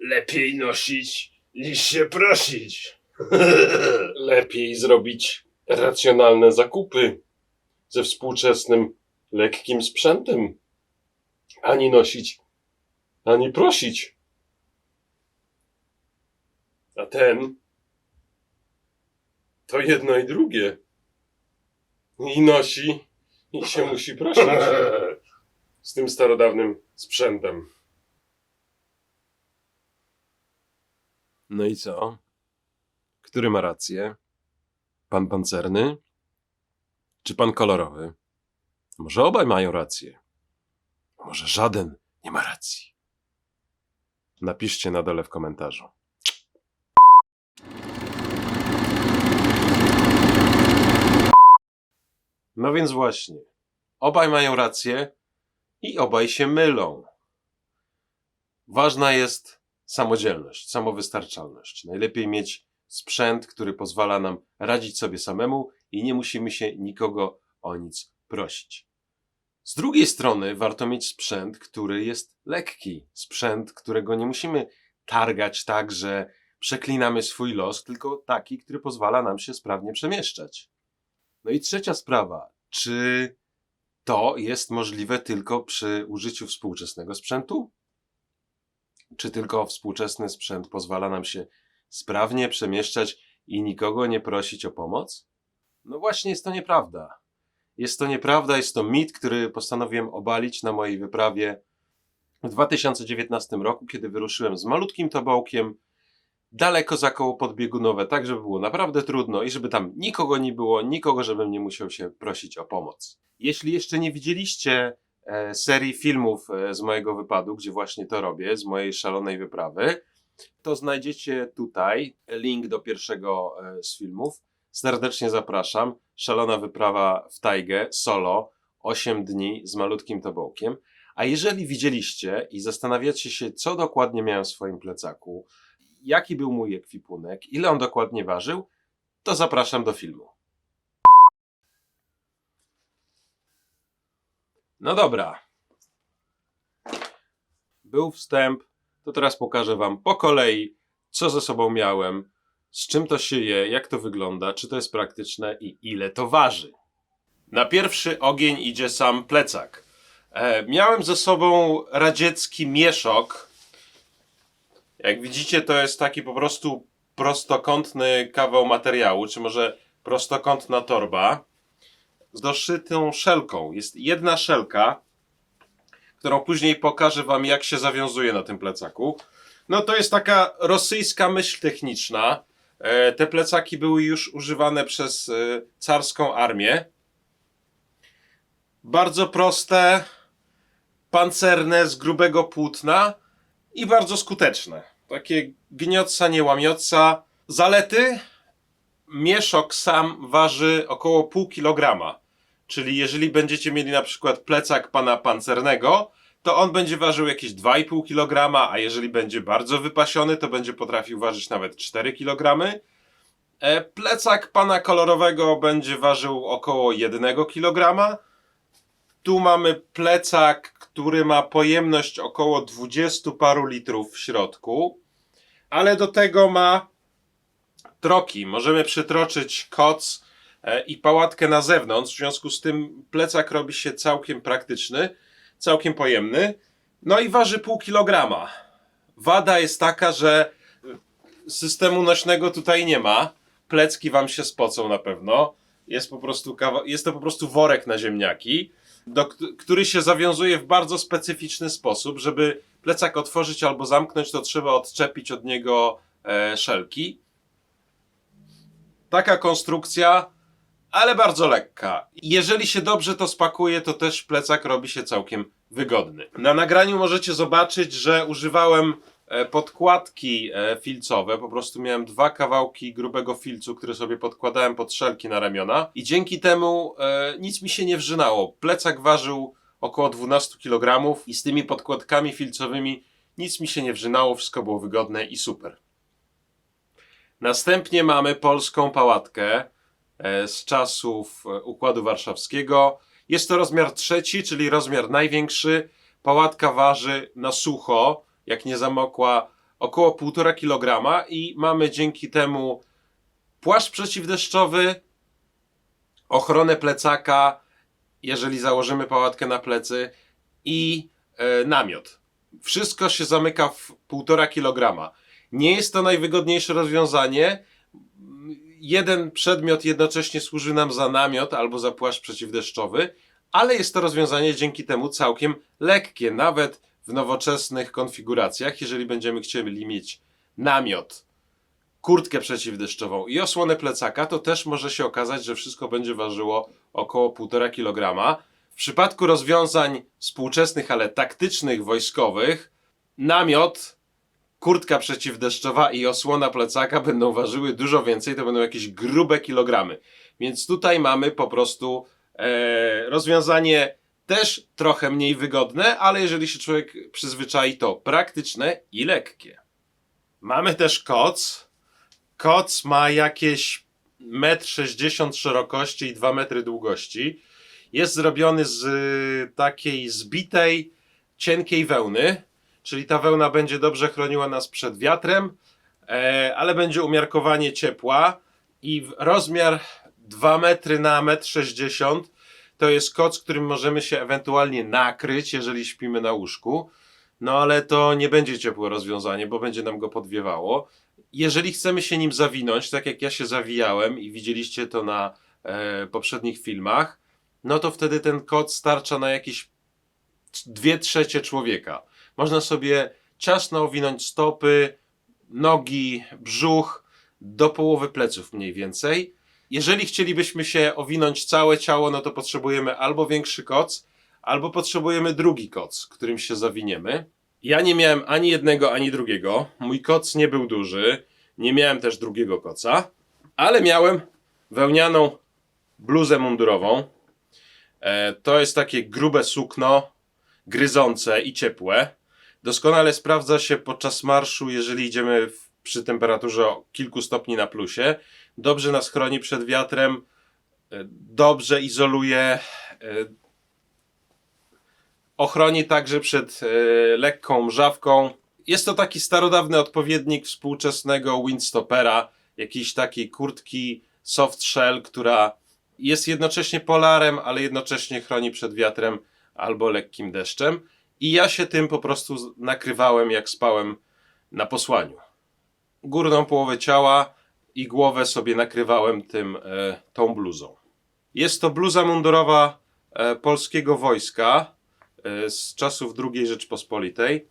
Lepiej nosić niż się prosić. Lepiej zrobić racjonalne zakupy ze współczesnym, lekkim sprzętem. Ani nosić, ani prosić. A ten to jedno i drugie. I nosi, i się musi prosić z tym starodawnym sprzętem. No i co? Który ma rację? Pan pancerny? Czy pan kolorowy? Może obaj mają rację. Może żaden nie ma racji. Napiszcie na dole w komentarzu. No więc właśnie. Obaj mają rację i obaj się mylą. Ważna jest samodzielność, samowystarczalność. Najlepiej mieć sprzęt, który pozwala nam radzić sobie samemu i nie musimy się nikogo o nic prosić. Z drugiej strony warto mieć sprzęt, który jest lekki, sprzęt, którego nie musimy targać tak, że przeklinamy swój los, tylko taki, który pozwala nam się sprawnie przemieszczać. No i trzecia sprawa, czy to jest możliwe tylko przy użyciu współczesnego sprzętu? Czy tylko współczesny sprzęt pozwala nam się sprawnie przemieszczać i nikogo nie prosić o pomoc? No właśnie, jest to nieprawda. Jest to nieprawda, jest to mit, który postanowiłem obalić na mojej wyprawie w 2019 roku, kiedy wyruszyłem z malutkim tobołkiem daleko za koło podbiegunowe, tak żeby było naprawdę trudno i żeby tam nikogo nie było, nikogo, żebym nie musiał się prosić o pomoc. Jeśli jeszcze nie widzieliście e, serii filmów e, z mojego wypadu, gdzie właśnie to robię, z mojej szalonej wyprawy, to znajdziecie tutaj link do pierwszego e, z filmów. Serdecznie zapraszam. Szalona wyprawa w tajgę, solo, 8 dni z malutkim tobołkiem. A jeżeli widzieliście i zastanawiacie się, co dokładnie miałem w swoim plecaku, jaki był mój ekwipunek, ile on dokładnie ważył, to zapraszam do filmu. No dobra. Był wstęp, to teraz pokażę Wam po kolei, co ze sobą miałem, z czym to się je, jak to wygląda, czy to jest praktyczne i ile to waży. Na pierwszy ogień idzie sam plecak. E, miałem ze sobą radziecki mieszok. Jak widzicie, to jest taki po prostu prostokątny kawał materiału, czy może prostokątna torba z doszytą szelką. Jest jedna szelka, którą później pokażę Wam, jak się zawiązuje na tym plecaku. No to jest taka rosyjska myśl techniczna. E, te plecaki były już używane przez e, carską armię. Bardzo proste, pancerne, z grubego płótna i bardzo skuteczne. Takie gniotca, nie łamiotca. Zalety? Mieszok sam waży około pół kilograma. Czyli jeżeli będziecie mieli na przykład plecak pana pancernego, to on będzie ważył jakieś 2,5 kg, a jeżeli będzie bardzo wypasiony, to będzie potrafił ważyć nawet 4 kg. E, Plecak pana kolorowego będzie ważył około 1 kg. Tu mamy plecak, który ma pojemność około 20 paru litrów w środku, ale do tego ma troki. Możemy przytroczyć koc e, i pałatkę na zewnątrz. W związku z tym plecak robi się całkiem praktyczny, całkiem pojemny. No i waży pół kilograma. Wada jest taka, że systemu nośnego tutaj nie ma. Plecki wam się spocą na pewno. Jest po prostu kawa- jest to po prostu worek na ziemniaki, do, który się zawiązuje w bardzo specyficzny sposób. Żeby plecak otworzyć albo zamknąć, to trzeba odczepić od niego e, szelki. Taka konstrukcja, ale bardzo lekka. Jeżeli się dobrze to spakuje, to też plecak robi się całkiem wygodny. Na nagraniu możecie zobaczyć, że używałem e, podkładki e, filcowe. Po prostu miałem dwa kawałki grubego filcu, które sobie podkładałem pod szelki na ramiona i dzięki temu e, nic mi się nie wrzynało. Plecak ważył około 12 kg i z tymi podkładkami filcowymi Nic mi się nie wrzynało, wszystko było wygodne i super. Następnie mamy polską pałatkę z czasów e, Układu Warszawskiego. Jest to rozmiar trzeci, czyli rozmiar największy. Pałatka waży na sucho, jak nie zamokła, około 1,5 kg i mamy dzięki temu płaszcz przeciwdeszczowy, ochronę plecaka, jeżeli założymy pałatkę na plecy i e, namiot. Wszystko się zamyka w 1,5 kg. Nie jest to najwygodniejsze rozwiązanie. Jeden przedmiot jednocześnie służy nam za namiot albo za płaszcz przeciwdeszczowy, ale jest to rozwiązanie dzięki temu całkiem lekkie, nawet w nowoczesnych konfiguracjach. Jeżeli będziemy chcieli mieć namiot, kurtkę przeciwdeszczową i osłonę plecaka, to też może się okazać, że wszystko będzie ważyło około 1,5 kg. W przypadku rozwiązań współczesnych, ale taktycznych, wojskowych, namiot, kurtka przeciwdeszczowa i osłona plecaka będą ważyły dużo więcej, to będą jakieś grube kilogramy. Więc tutaj mamy po prostu e, rozwiązanie też trochę mniej wygodne, ale jeżeli się człowiek przyzwyczai, to praktyczne i lekkie. Mamy też koc. Koc ma jakieś 1,60 m szerokości i 2 metry długości. Jest zrobiony z takiej zbitej, cienkiej wełny, czyli ta wełna będzie dobrze chroniła nas przed wiatrem, e, ale będzie umiarkowanie ciepła i rozmiar 2 metry na 1,60 m to jest koc, którym możemy się ewentualnie nakryć, jeżeli śpimy na łóżku. No ale to nie będzie ciepłe rozwiązanie, bo będzie nam go podwiewało. Jeżeli chcemy się nim zawinąć, tak jak ja się zawijałem i widzieliście to na e, poprzednich filmach, no to wtedy ten koc starcza na jakieś dwie trzecie człowieka. Można sobie ciasno owinąć stopy, nogi, brzuch do połowy pleców mniej więcej. Jeżeli chcielibyśmy się owinąć całe ciało, no to potrzebujemy albo większy koc, albo potrzebujemy drugi koc, którym się zawiniemy. Ja nie miałem ani jednego, ani drugiego. Mój koc nie był duży. Nie miałem też drugiego koca, ale miałem wełnianą bluzę mundurową. E, to jest takie grube sukno, gryzące i ciepłe. Doskonale sprawdza się podczas marszu, jeżeli idziemy w, przy temperaturze o kilku stopni na plusie. Dobrze nas chroni przed wiatrem, e, dobrze izoluje, e, ochroni także przed e, lekką mrzawką. Jest to taki starodawny odpowiednik współczesnego windstoppera, jakiejś takiej kurtki soft shell, która jest jednocześnie polarem, ale jednocześnie chroni przed wiatrem albo lekkim deszczem. I ja się tym po prostu nakrywałem, jak spałem na posłaniu. Górną połowę ciała i głowę sobie nakrywałem tym, e, tą bluzą. Jest to bluza mundurowa e, polskiego wojska e, z czasów II Rzeczpospolitej.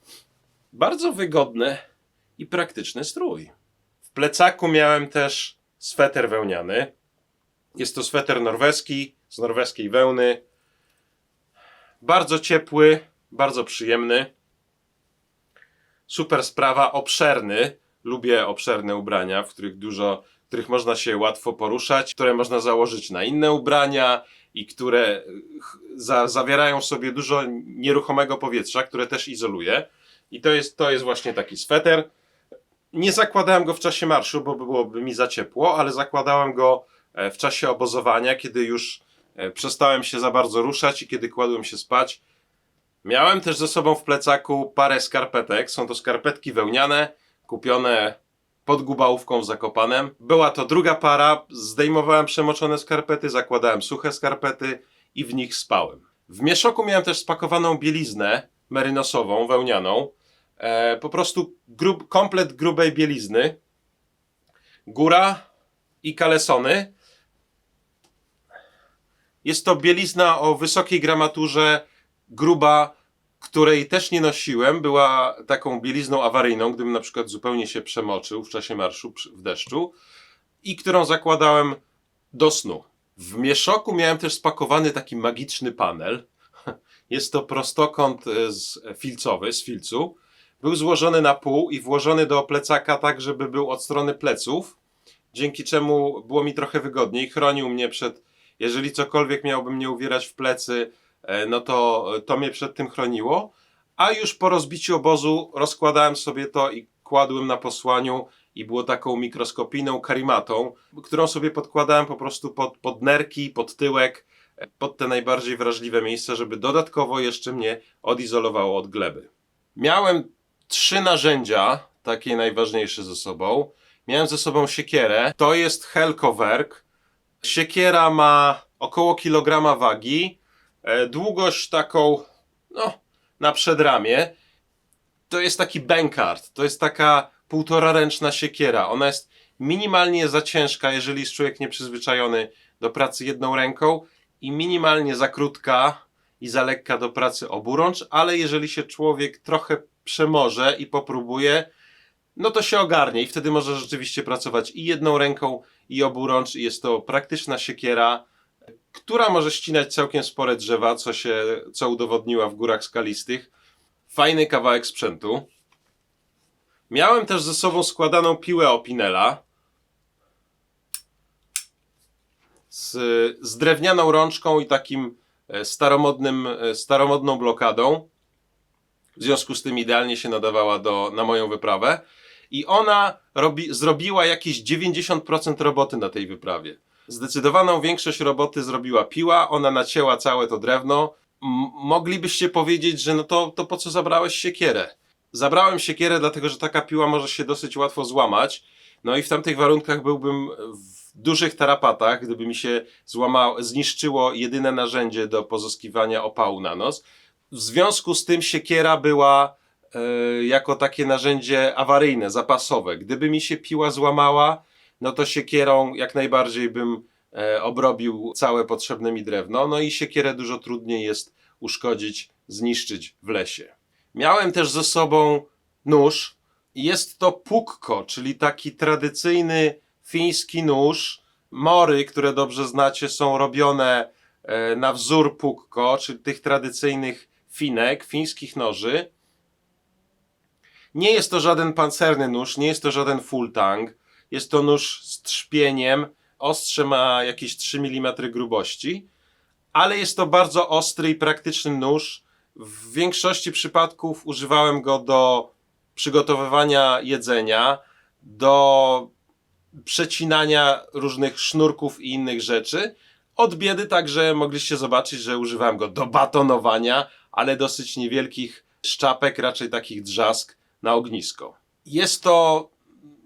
Bardzo wygodny i praktyczny strój. W plecaku miałem też sweter wełniany. Jest to sweter norweski z norweskiej wełny. Bardzo ciepły, bardzo przyjemny. Super sprawa, obszerny. Lubię obszerne ubrania, w których dużo, w których można się łatwo poruszać, które można założyć na inne ubrania i które za, zawierają w sobie dużo nieruchomego powietrza, które też izoluje. I to jest, to jest właśnie taki sweter. Nie zakładałem go w czasie marszu, bo byłoby mi za ciepło, ale zakładałem go e, w czasie obozowania, kiedy już e, przestałem się za bardzo ruszać i kiedy kładłem się spać. Miałem też ze sobą w plecaku parę skarpetek. Są to skarpetki wełniane, kupione pod Gubałówką w Zakopanem. Była to druga para. Zdejmowałem przemoczone skarpety, zakładałem suche skarpety i w nich spałem. W mieszoku miałem też spakowaną bieliznę merynosową, wełnianą. E, po prostu grub, komplet grubej bielizny. Góra i kalesony. Jest to bielizna o wysokiej gramaturze, gruba, której też nie nosiłem. Była taką bielizną awaryjną, gdybym na przykład zupełnie się przemoczył w czasie marszu w deszczu i którą zakładałem do snu. W mieszoku miałem też spakowany taki magiczny panel. Jest to prostokąt e, z filcowy, z filcu. Był złożony na pół i włożony do plecaka tak, żeby był od strony pleców, dzięki czemu było mi trochę wygodniej. Chronił mnie przed, jeżeli cokolwiek miałby mnie uwierać w plecy, e, no to to mnie przed tym chroniło. A już po rozbiciu obozu rozkładałem sobie to i kładłem na posłaniu i było taką mikroskopijną karimatą, którą sobie podkładałem po prostu pod, pod nerki, pod tyłek, pod te najbardziej wrażliwe miejsca, żeby dodatkowo jeszcze mnie odizolowało od gleby. Miałem trzy narzędzia, takie najważniejsze ze sobą. Miałem ze sobą siekierę, to jest Helkowerk. Siekiera ma około kilograma wagi, e, długość taką, no, na przedramię. To jest taki bankard, to jest taka półtora ręczna siekiera. Ona jest minimalnie za ciężka, jeżeli jest człowiek nieprzyzwyczajony do pracy jedną ręką i minimalnie za krótka i za lekka do pracy oburącz, ale jeżeli się człowiek trochę przemoże i popróbuje, no to się ogarnie i wtedy może rzeczywiście pracować i jedną ręką, i oburącz. I jest to praktyczna siekiera, która może ścinać całkiem spore drzewa, co się, co udowodniła w górach skalistych. Fajny kawałek sprzętu. Miałem też ze sobą składaną piłę Opinela z, z drewnianą rączką i takim e, staromodnym, e, staromodną blokadą. W związku z tym idealnie się nadawała do, na moją wyprawę. I ona robi, zrobiła jakieś 90% roboty na tej wyprawie. Zdecydowaną większość roboty zrobiła piła, ona nacięła całe to drewno. Moglibyście powiedzieć, że no to, to po co zabrałeś siekierę? Zabrałem siekierę, dlatego że taka piła może się dosyć łatwo złamać. No i w tamtych warunkach byłbym w dużych tarapatach, gdyby mi się złamało, zniszczyło jedyne narzędzie do pozyskiwania opału na nos. W związku z tym siekiera była e, jako takie narzędzie awaryjne, zapasowe. Gdyby mi się piła złamała, no to siekierą jak najbardziej bym e, obrobił całe potrzebne mi drewno. No i siekierę dużo trudniej jest uszkodzić, zniszczyć w lesie. Miałem też ze sobą nóż. Jest to pukko, czyli taki tradycyjny fiński nóż. Mory, które dobrze znacie, są robione e, na wzór pukko, czyli tych tradycyjnych finek, fińskich noży. Nie jest to żaden pancerny nóż, nie jest to żaden full tang. Jest to nóż z trzpieniem. Ostrze ma jakieś 3 mm grubości, ale jest to bardzo ostry i praktyczny nóż. W większości przypadków używałem go do przygotowywania jedzenia, do przecinania różnych sznurków i innych rzeczy. Od biedy także mogliście zobaczyć, że używałem go do batonowania, ale dosyć niewielkich szczapek, raczej takich drzask na ognisko. Jest to,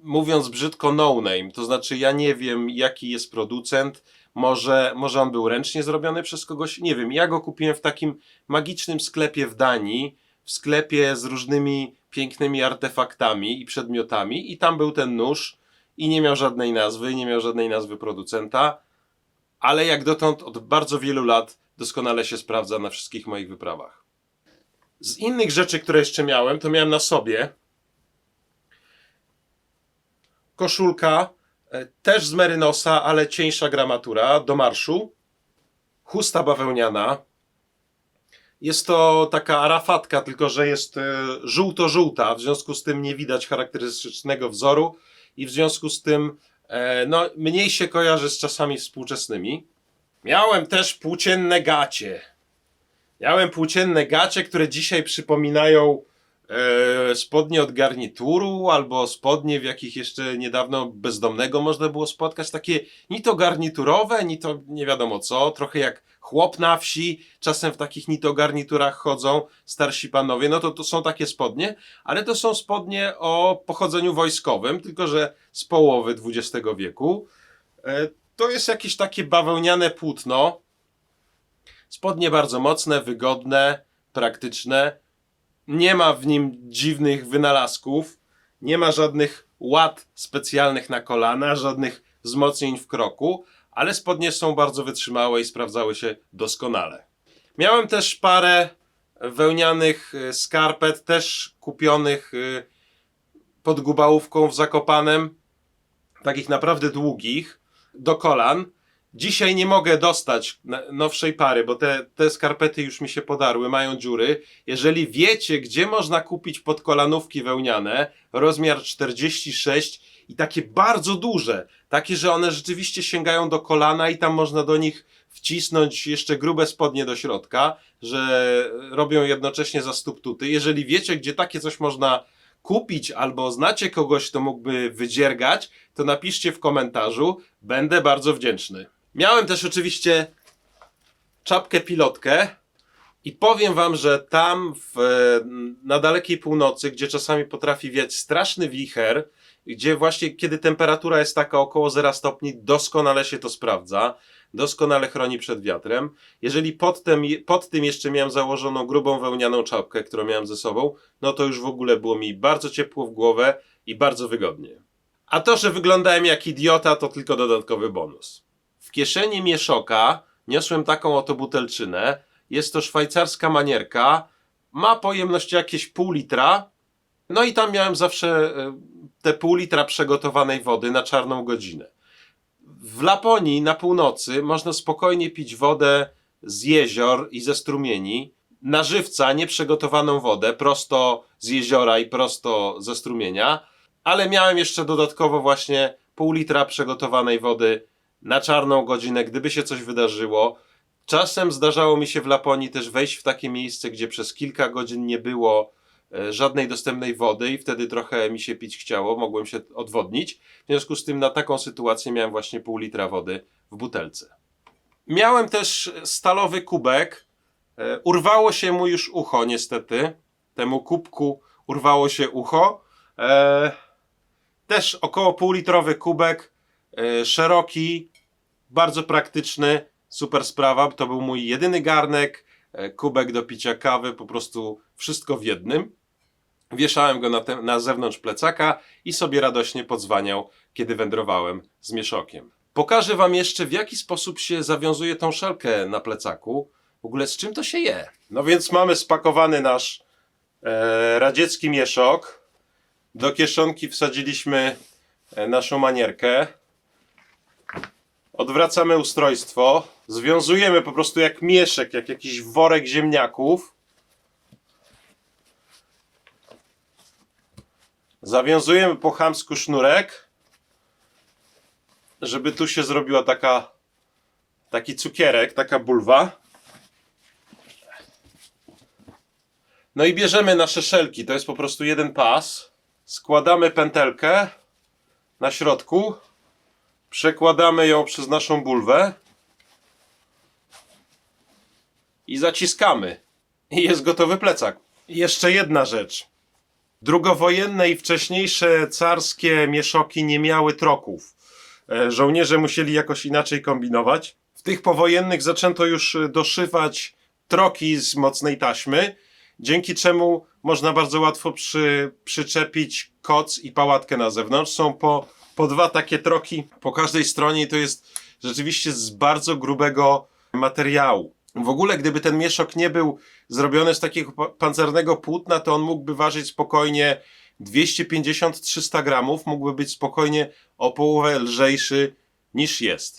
mówiąc brzydko, no name, to znaczy ja nie wiem jaki jest producent, może, może on był ręcznie zrobiony przez kogoś, nie wiem. Ja go kupiłem w takim magicznym sklepie w Danii, w sklepie z różnymi pięknymi artefaktami i przedmiotami i tam był ten nóż i nie miał żadnej nazwy, nie miał żadnej nazwy producenta, ale jak dotąd od bardzo wielu lat doskonale się sprawdza na wszystkich moich wyprawach. Z innych rzeczy, które jeszcze miałem, to miałem na sobie koszulka, e, też z merynosa, ale cieńsza gramatura do marszu, chusta bawełniana. Jest to taka arafatka, tylko że jest e, żółto-żółta, w związku z tym nie widać charakterystycznego wzoru i w związku z tym e, no, mniej się kojarzy z czasami współczesnymi. Miałem też płócienne gacie. Miałem płócienne gacie, które dzisiaj przypominają spodnie od garnituru, albo spodnie, w jakich jeszcze niedawno bezdomnego można było spotkać. Takie ni to garniturowe, ni to nie wiadomo co, trochę jak chłop na wsi, czasem w takich ni to garniturach chodzą starsi panowie. No to to są takie spodnie, ale to są spodnie o pochodzeniu wojskowym, tylko że z połowy XX wieku. E, to jest jakieś takie bawełniane płótno. Spodnie bardzo mocne, wygodne, praktyczne. Nie ma w nim dziwnych wynalazków. Nie ma żadnych ład specjalnych na kolana, żadnych wzmocnień w kroku, ale spodnie są bardzo wytrzymałe i sprawdzały się doskonale. Miałem też parę wełnianych e, skarpet, też kupionych e, pod Gubałówką w Zakopanem, takich naprawdę długich, do kolan. Dzisiaj nie mogę dostać nowszej pary, bo te, te skarpety już mi się podarły, mają dziury. Jeżeli wiecie, gdzie można kupić podkolanówki wełniane, rozmiar 46 i takie bardzo duże, takie, że one rzeczywiście sięgają do kolana i tam można do nich wcisnąć jeszcze grube spodnie do środka, że robią jednocześnie za stóp tuty. Jeżeli wiecie, gdzie takie coś można kupić, albo znacie kogoś, kto mógłby wydziergać, to napiszcie w komentarzu. Będę bardzo wdzięczny. Miałem też oczywiście czapkę pilotkę i powiem wam, że tam w, na dalekiej północy, gdzie czasami potrafi wiać straszny wicher, gdzie właśnie kiedy temperatura jest taka około 0 stopni, doskonale się to sprawdza, doskonale chroni przed wiatrem. Jeżeli pod tym, pod tym jeszcze miałem założoną grubą wełnianą czapkę, którą miałem ze sobą, no to już w ogóle było mi bardzo ciepło w głowę i bardzo wygodnie. A to, że wyglądałem jak idiota, to tylko dodatkowy bonus. W kieszeni mieszoka niosłem taką oto butelczynę. Jest to szwajcarska manierka. Ma pojemność jakieś pół litra. No i tam miałem zawsze e, te pół litra przygotowanej wody na czarną godzinę. W Laponii na północy można spokojnie pić wodę z jezior i ze strumieni. Na żywca, nieprzygotowaną wodę, prosto z jeziora i prosto ze strumienia. Ale miałem jeszcze dodatkowo właśnie pół litra przygotowanej wody na czarną godzinę, gdyby się coś wydarzyło. Czasem zdarzało mi się w Laponii też wejść w takie miejsce, gdzie przez kilka godzin nie było e, żadnej dostępnej wody i wtedy trochę mi się pić chciało, mogłem się odwodnić. W związku z tym na taką sytuację miałem właśnie pół litra wody w butelce. Miałem też stalowy kubek. E, Urwało się mu już ucho, niestety. Temu kubku urwało się ucho. E, też około półlitrowy kubek, szeroki, bardzo praktyczny, super sprawa. To był mój jedyny garnek, e, kubek do picia kawy, po prostu wszystko w jednym. Wieszałem go na, te, na zewnątrz plecaka i sobie radośnie podzwaniał, kiedy wędrowałem z mieszokiem. Pokażę Wam jeszcze, w jaki sposób się zawiązuje tą szelkę na plecaku. W ogóle z czym to się je? No więc mamy spakowany nasz e, radziecki mieszok. Do kieszonki wsadziliśmy e, naszą manierkę. Odwracamy ustrojstwo. Związujemy po prostu jak mieszek, jak jakiś worek ziemniaków. Zawiązujemy po chamsku sznurek, żeby tu się zrobiła taka taki cukierek, taka bulwa. No i bierzemy nasze szelki, to jest po prostu jeden pas. Składamy pętelkę na środku. Przekładamy ją przez naszą bulwę. I zaciskamy. I jest gotowy plecak. Jeszcze jedna rzecz. Drugowojenne i wcześniejsze carskie mieszoki nie miały troków. E, Żołnierze musieli jakoś inaczej kombinować. W tych powojennych zaczęto już e, doszywać troki z mocnej taśmy, dzięki czemu można bardzo łatwo przy, przyczepić koc i pałatkę na zewnątrz. Są po, po dwa takie troki po każdej stronie i to jest rzeczywiście z bardzo grubego materiału. W ogóle, gdyby ten mieszok nie był zrobiony z takiego pa- pancernego płótna, to on mógłby ważyć spokojnie 250-300 gramów, mógłby być spokojnie o połowę lżejszy niż jest.